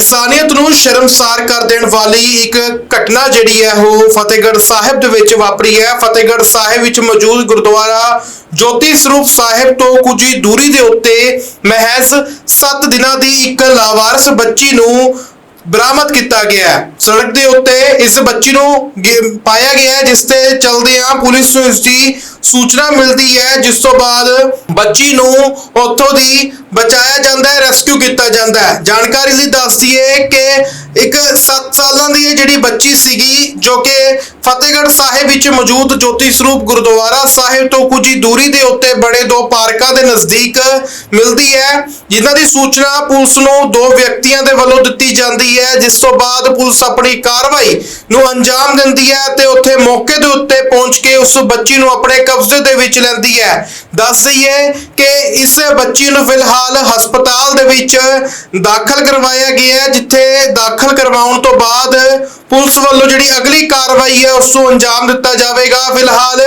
ਇਨਸਾਨੀਅਤ ਨੂੰ ਸ਼ਰਮਸਾਰ ਕਰ ਦੇਣ ਵਾਲੀ ਇੱਕ ਘਟਨਾ ਜਿਹੜੀ ਹੈ, ਉਹ ਫਤਿਹਗੜ੍ਹ ਸਾਹਿਬ ਦੇ ਵਿੱਚ ਵਾਪਰੀ ਹੈ। ਫਤਿਹਗੜ੍ਹ ਸਾਹਿਬ ਵਿੱਚ ਮੌਜੂਦ ਗੁਰਦੁਆਰਾ ਜੋਤੀ ਸਰੂਪ ਸਾਹਿਬ ਤੋਂ ਕੁਝ ਹੀ ਦੂਰੀ ਦੇ ਉੱਤੇ ਮਹਿਜ਼ 7 ਦਿਨਾਂ ਦੀ ਇੱਕ ਲਾਵਾਰਸ ਬੱਚੀ ਨੂੰ ਬਰਾਮਦ ਕੀਤਾ ਗਿਆ ਹੈ। ਸੜਕ ਦੇ ਉੱਤੇ ਇਸ ਬੱਚੀ ਨੂੰ ਪਾਇਆ ਗਿਆ ਹੈ, ਜਿਸ ਤੇ ਚਲਦਿਆਂ ਪੁਲਿਸ ਨੂੰ ਇਸ ਦੀ ਸੂਚਨਾ ਮਿਲਦੀ ਹੈ, ਜਿਸ ਤੋਂ ਬਾਅਦ ਬੱਚੀ ਨੂੰ ਉੱਥੋਂ ਦੀ ਬਚਾਇਆ ਜਾਂਦਾ ਹੈ, ਰੈਸਕਿਊ ਕੀਤਾ ਜਾਂਦਾ ਹੈ। ਜਾਣਕਾਰੀ ਲਈ ਦੱਸ ਦਈਏ ਕਿ ਇੱਕ 7 ਸਾਲਾਂ ਦੀ ਇਹ ਜਿਹੜੀ ਬੱਚੀ ਸੀਗੀ, ਜੋ ਕਿ ਫਤਿਹਗੜ੍ਹ ਸਾਹਿਬ ਵਿੱਚ ਮੌਜੂਦ ਜੋਤੀ ਸਰੂਪ ਗੁਰਦੁਆਰਾ ਸਾਹਿਬ ਤੋਂ ਕੁਝ ਹੀ ਦੂਰੀ ਦੇ ਉੱਤੇ ਬੜੇ ਦੋ ਪਾਰਕਾਂ ਦੇ ਨਜ਼ਦੀਕ ਮਿਲਦੀ ਹੈ, ਜਿਨ੍ਹਾਂ ਦੀ ਸੂਚਨਾ ਪੁਲਿਸ ਨੂੰ ਦੋ ਵਿਅਕਤੀਆਂ ਦੇ ਵੱਲੋਂ ਦਿੱਤੀ ਜਾਂਦੀ ਹੈ, ਜਿਸ ਤੋਂ ਬਾਅਦ ਪੁਲਿਸ ਆਪਣੀ ਕਾਰਵਾਈ ਨੂੰ ਅੰਜਾਮ ਦਿੰਦੀ ਹੈ ਤੇ ਉੱਥੇ ਮੌਕੇ ਦੇ ਉੱਤੇ ਪਹੁੰਚ ਕੇ ਉਸ ਬੱਚੀ ਨੂੰ ਆਪਣੇ ਕਬਜ਼ੇ ਦੇ ਵਿੱਚ ਲੈਂਦੀ ਹੈ। ਦੱਸ ਦਈਏ ਕਿ ਇਸ ਬੱਚੀ ਨੂੰ ਫਿਲਹਾਲ ਹਸਪਤਾਲ ਦੇ ਵਿੱਚ ਦਾਖਲ ਕਰਵਾਇਆ ਗਿਆ ਜਿੱਥੇ ਦਾਖਲ ਕਰਵਾਉਣ ਤੋਂ ਬਾਅਦ ਪੁਲਿਸ ਵੱਲੋਂ ਜਿਹੜੀ ਅਗਲੀ ਕਾਰਵਾਈ ਹੈ, ਉਸ ਨੂੰ ਅੰਜਾਮ ਦਿੱਤਾ ਜਾਵੇਗਾ। ਫਿਲਹਾਲ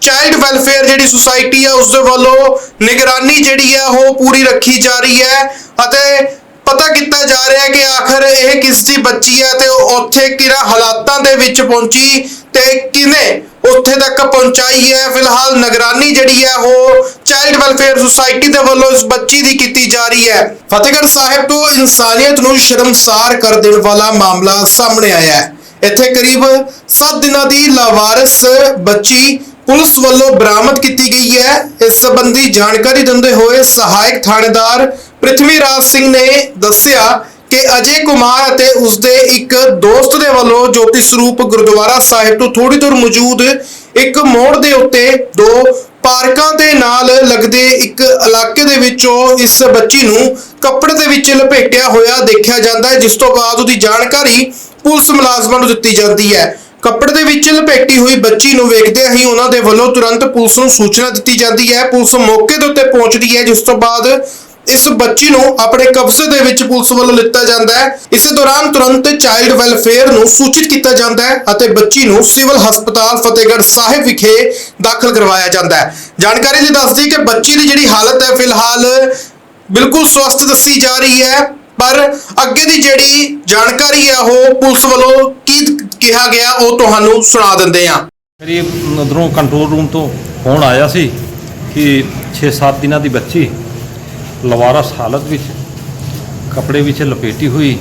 ਚਾਈਲਡ ਵੈਲਫੇਅਰ ਜਿਹੜੀ ਸੁਸਾਇਟੀ ਹੈ, ਉਸ ਦੇ ਵੱਲੋਂ ਨਿਗਰਾਨੀ ਜਿਹੜੀ ਹੈ, ਉਹ ਪੂਰੀ ਰੱਖੀ ਜਾ ਰਹੀ ਹੈ ਅਤੇ ਪਤਾ ਕੀਤਾ ਜਾ ਰਿਹਾ ਹੈ ਕਿ ਆਖਰ ਇਹ ਕਿਸ ਦੀ ਬੱਚੀ ਹੈ ਤੇ ਉਹ ਉੱਥੇ ਕਿਹੜਾ ਹਾਲਾਤਾਂ ਦੇ ਵਿੱਚ ਪਹੁੰਚੀ ਤੇ ਕਿਨੇ ਉੱਥੇ ਤੱਕ ਪਹੁੰਚਾਈ ਹੈ? ਫਿਲਹਾਲ ਨਿਗਰਾਨੀ ਜਿਹੜੀ ਹੈ ਉਹ ਚਾਈਲਡ ਵੈਲਫੇਅਰ ਸੁਸਾਇਟੀ ਦੇ ਵੱਲੋਂ ਇਸ ਬੱਚੀ ਦੀ ਕੀਤੀ ਜਾ ਰਹੀ ਹੈ। ਫਤਿਹਗੜ੍ਹ ਸਾਹਿਬ ਤੋਂ ਇਨਸਾਨੀਅਤ ਨੂੰ ਸ਼ਰਮਸਾਰ ਕਰ ਦੇਣ ਵਾਲਾ ਮਾਮਲਾ ਸਾਹਮਣੇ ਆਇਆ ਹੈ। ਇੱਥੇ ਕਰੀਬ 7 ਦਿਨਾਂ ਦੀ ਲਾਵਾਰਸ ਬੱਚੀ ਪੁਲਿਸ ਵੱਲੋਂ ਬਰਾਮਦ ਕੀਤੀ ਗਈ ਹੈ। ਇਸ ਸੰਬੰਧੀ ਜਾਣਕਾਰੀ ਦਿੰਦੇ ਹੋਏ ਸਹਾਇਕ ਥਾਣੇਦਾਰ ਪ੍ਰਿਥਵੀ ਰਾਜ ਸਿੰਘ ਨੇ ਦੱਸਿਆ ਕਿ ਅਜੇ ਕੁਮਾਰ ਅਤੇ ਉਸਦੇ ਇੱਕ ਦੋਸਤ ਦੇ ਵੱਲੋਂ ਜੋਤੀ ਸਰੂਪ ਗੁਰਦੁਆਰਾ ਸਾਹਿਬ ਤੋਂ ਥੋੜੀ ਦੂਰ ਮੌਜੂਦ ਇੱਕ ਮੋੜ ਦੇ ਉੱਤੇ ਦੋ ਪਾਰਕਾਂ ਦੇ ਨਾਲ ਲੱਗਦੇ ਇੱਕ ਇਲਾਕੇ ਦੇ ਵਿੱਚੋਂ ਇਸ ਬੱਚੀ ਨੂੰ ਕੱਪੜੇ ਦੇ ਵਿੱਚ ਲਪੇਟਿਆ ਹੋਇਆ ਦੇਖਿਆ ਜਾਂਦਾ ਹੈ, ਜਿਸ ਤੋਂ ਬਾਅਦ ਉਹਦੀ ਜਾਣਕਾਰੀ ਪੁਲਿਸ ਮੁਲਾਜ਼ਮਾਂ ਨੂੰ ਦਿੱਤੀ ਜਾਂਦੀ ਹੈ। ਕੱਪੜੇ ਦੇ ਵਿੱਚ ਲਪੇਟੀ ਹੋਈ ਬੱਚੀ ਨੂੰ ਵੇਖਦਿਆਂ ਹੀ ਉਹਨਾਂ ਦੇ ਵੱਲੋਂ ਤੁਰੰਤ ਪੁਲਿਸ ਨੂੰ ਸੂਚਨਾ ਦਿੱਤੀ ਜਾਂਦੀ ਹੈ। ਪੁਲਿਸ ਮੌਕੇ ਦੇ ਉੱਤੇ ਪਹੁੰਚਦੀ ਹੈ, ਜਿਸ ਤੋਂ ਬਾਅਦ ਇਸ ਬੱਚੀ ਨੂੰ ਆਪਣੇ ਕਬਜ਼ੇ ਦੇ ਵਿੱਚ ਪੁਲਿਸ ਵੱਲੋਂ ਲਿੱਤਾ ਜਾਂਦਾ ਹੈ। ਇਸੇ ਦੌਰਾਨ ਤੁਰੰਤ ਚਾਈਲਡ ਵੈਲਫੇਅਰ ਨੂੰ ਸੂਚਿਤ ਕੀਤਾ ਜਾਂਦਾ ਹੈ ਅਤੇ ਬੱਚੀ ਨੂੰ ਸਿਵਲ ਹਸਪਤਾਲ ਫਤਿਹਗੜ੍ਹ ਸਾਹਿਬ ਵਿਖੇ ਦਾਖਲ ਕਰਵਾਇਆ ਜਾਂਦਾ ਹੈ। ਜਾਣਕਾਰੀ ਲਈ ਦੱਸਦੀ ਕਿ ਬੱਚੀ ਦੀ ਜਿਹੜੀ ਹਾਲਤ ਹੈ, ਫਿਲਹਾਲ ਬਿਲਕੁਲ ਸਵਸਥ ਦੱਸੀ ਜਾ ਰਹੀ ਹੈ, ਪਰ ਅੱਗੇ ਦੀ ਜਿਹੜੀ ਜਾਣਕਾਰੀ ਹੈ, ਉਹ ਪੁਲਿਸ ਵੱਲੋਂ ਕੀ ਕਿਹਾ ਗਿਆ, ਉਹ ਤੁਹਾਨੂੰ ਸੁਣਾ ਦਿੰਦੇ ਹਾਂ। ਕਰੀਬ ਉਧਰੋਂ ਕੰਟਰੋਲ ਰੂਮ ਤੋਂ ਫੋਨ ਆਇਆ ਸੀ ਕਿ 6-7 ਦਿਨਾਂ ਦੀ ਬੱਚੀ ਲਵਾਰਸ ਹਾਲਤ ਵਿੱਚ, ਕੱਪੜੇ ਵਿੱਚ ਲਪੇਟੀ ਹੋਈ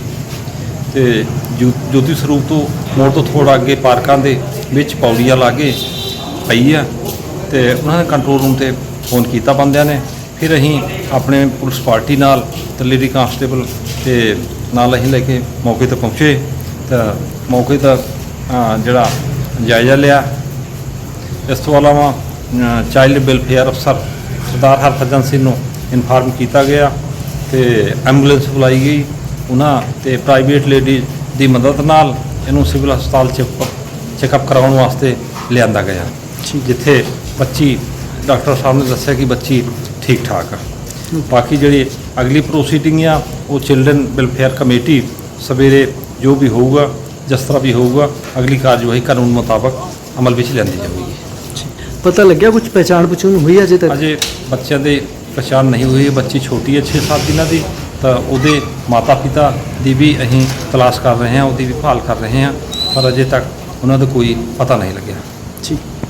ਤੇ ਜੋ- ਜੋਤੀ ਸਰੂਪ ਤੋਂ ਮੋੜ ਤੋਂ ਥੋੜਾ ਅੱਗੇ ਪਾਰਕਾਂ ਦੇ ਵਿੱਚ ਪੌੜੀਆਂ ਲਾਗੇ ਪਈ ਆ ਤੇ ਉਹਨਾਂ ਨੇ ਕੰਟਰੋਲ ਰੂਮ ਤੇ ਫੋਨ ਕੀਤਾ ਬੰਦਿਆਂ ਨੇ। ਫਿਰ ਅਸੀਂ ਆਪਣੇ ਪੁਲਿਸ ਪਾਰਟੀ ਨਾਲ ਤੇ ਲੇਡੀ ਕਾਂਸਟੇਬਲ ਤੇ ਨਾਲ ਅਸੀਂ ਲੈ ਕੇ ਮੌਕੇ ਤੇ ਪਹੁੰਚੇ। ਤਾਂ ਮੌਕੇ ਦਾ ਜਿਹੜਾ ਜਾਇਜ਼ਾ ਲਿਆ। ਇਸ ਤੋਂ ਇਲਾਵਾ ਚਾਈਲਡ ਵੈਲਫੇਅਰ ਅਫਸਰ ਸਰਦਾਰ ਹਰਭਜਨ ਸਿੰਘ ਨੂੰ ਇਨਫਾਰਮ ਕੀਤਾ ਗਿਆ ਤੇ ਐਂਬੂਲੈਂਸ ਬੁਲਾਈ ਗਈ ਉਹਨਾਂ ਤੇ ਪ੍ਰਾਈਵੇਟ ਲੇਡੀ ਦੀ ਮਦਦ ਨਾਲ ਇਹਨੂੰ ਸਿਵਲ ਹਸਪਤਾਲ ਚ ਚੈੱਕਅਪ ਕਰਾਉਣ ਵਾਸਤੇ ਲਿਆਂਦਾ ਗਿਆ। ਜਿੱਥੇ ਬੱਚੀ ਡਾਕਟਰ ਸਾਹਿਬ ਨੇ ਦੱਸਿਆ ਕਿ ਬੱਚੀ ਠੀਕ ਠਾਕ ਆ। ਬਾਕੀ ਜਿਹੜੀ ਅਗਲੀ ਪ੍ਰੋਸੀਡਿੰਗ ਆ ਉਹ ਚਿਲਡਰਨ ਵੈਲਫੇਅਰ ਕਮੇਟੀ ਸਵੇਰੇ ਜੋ ਵੀ ਹੋਊਗਾ ਜਿਸ ਤਰ੍ਹਾਂ ਵੀ ਹੋਊਗਾ ਅਗਲੀ ਕਾਰਜਵਾਈ ਕਾਨੂੰਨ ਮੁਤਾਬਕ ਅਮਲ ਵਿੱਚ ਲਿਆਂਦੀ ਜਾਵੇਗੀ ਪਤਾ ਲੱਗਿਆ ਕੁਝ ਪਹਿਚਾਣ ਪਛਾਣ ਹੋਈ ਅਜੇ ਤੱਕ? ਅਜੇ ਬੱਚਿਆਂ ਦੇ ਪਛਾਣ ਨਹੀਂ ਹੋਈ, ਬੱਚੀ ਛੋਟੀ ਹੈ 6-7 ਦਿਨਾਂ ਦੀ, ਤਾਂ ਉਹਦੇ ਮਾਤਾ-ਪਿਤਾ ਦੀ ਵੀ ਅਸੀਂ ਤਲਾਸ਼ ਕਰ ਰਹੇ ਹਾਂ, ਉਹਦੀ ਵੀ ਭਾਲ ਕਰ ਰਹੇ ਹਾਂ, ਪਰ ਅਜੇ ਤੱਕ ਉਹਨਾਂ ਦਾ ਕੋਈ ਪਤਾ ਨਹੀਂ ਲੱਗਿਆ। ਠੀਕ।